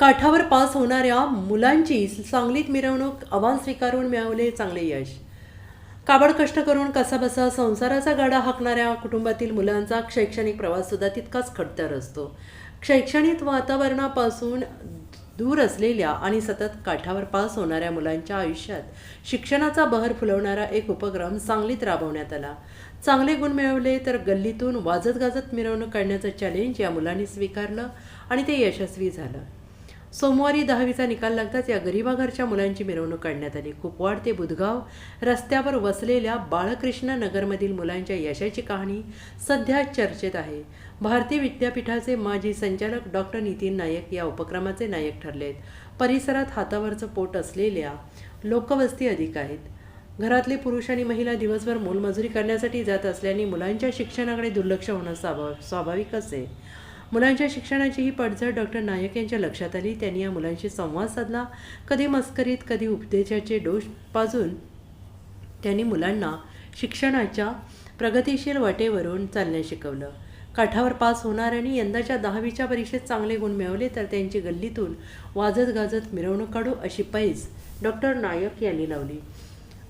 काठावर पास होणाऱ्या मुलांची सांगलीत मिरवणूक आव्हान स्वीकारून मिळवले चांगले यश. काबड कष्ट करून कसाबसा संसाराचा गाडा हाकणाऱ्या कुटुंबातील मुलांचा शैक्षणिक प्रवाससुद्धा तितकाच खडतर असतो. शैक्षणिक वातावरणापासून दूर असलेल्या आणि सतत काठावर पास होणाऱ्या मुलांच्या आयुष्यात शिक्षणाचा बहर फुलवणारा एक उपक्रम सांगलीत राबवण्यात आला. चांगले गुण मिळवले तर गल्लीतून वाजत गाजत मिरवणूक काढण्याचं चॅलेंज या मुलांनी स्वीकारलं आणि ते यशस्वी झालं. सोमवारी दहावीचा निकाल लागताच या गरिबाघरच्या मुलांची मिरवणूक काढण्यात आली. कुपवाड ते बुधगाव. रस्त्यावर वसलेल्या बाळकृष्ण नगरमधील मुलांच्या यशाची कहाणी सध्या चर्चेत आहे. भारतीय विद्यापीठाचे माजी संचालक डॉक्टर नितीन नायक या उपक्रमाचे नायक ठरले आहेत परिसरात हातावरचं पोट असलेल्या लोकवस्ती अधिक आहेत. घरातले पुरुष आणि महिला दिवसभर मोलमजुरी करण्यासाठी जात असल्याने मुलांच्या शिक्षणाकडे दुर्लक्ष होणं स्वाभाव स्वाभाविकच आहे. मुलांच्या शिक्षणाची ही पडझड डॉक्टर नायक यांच्या लक्षात आली. त्यांनी या मुलांशी संवाद साधला. कधी मस्करीत कधी उपदेशाचे डोस पाजून त्यांनी मुलांना शिक्षणाच्या प्रगतिशील वाटेवरून चालण्यास शिकवलं. काठावर पास होणाऱ्यांनी यंदाच्या दहावीच्या परीक्षेत चांगले गुण मिळवले तर त्यांची गल्लीतून वाजत गाजत मिरवणूक काढू अशी पैज डॉक्टर नायक यांनी लावली.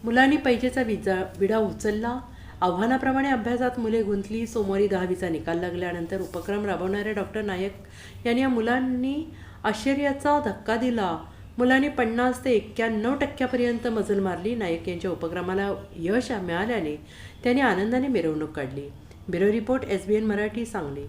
मुलांनी पैजेचा विजा विडा उचलला. आव्हानाप्रमाणे अभ्यासात मुले गुंतली सोमवारी दहावीचा निकाल लागल्यानंतर उपक्रम राबवणाऱ्या डॉक्टर नायक यांनी या मुलांनी आश्चर्याचा धक्का दिला. मुलांनी पन्नास ते एक्क्याण्णव टक्क्यापर्यंत मजल मारली. नायक यांच्या उपक्रमाला यश मिळाल्याने त्यांनी आनंदाने मिरवणूक काढली. Bureau report S B N Marathi Sangli.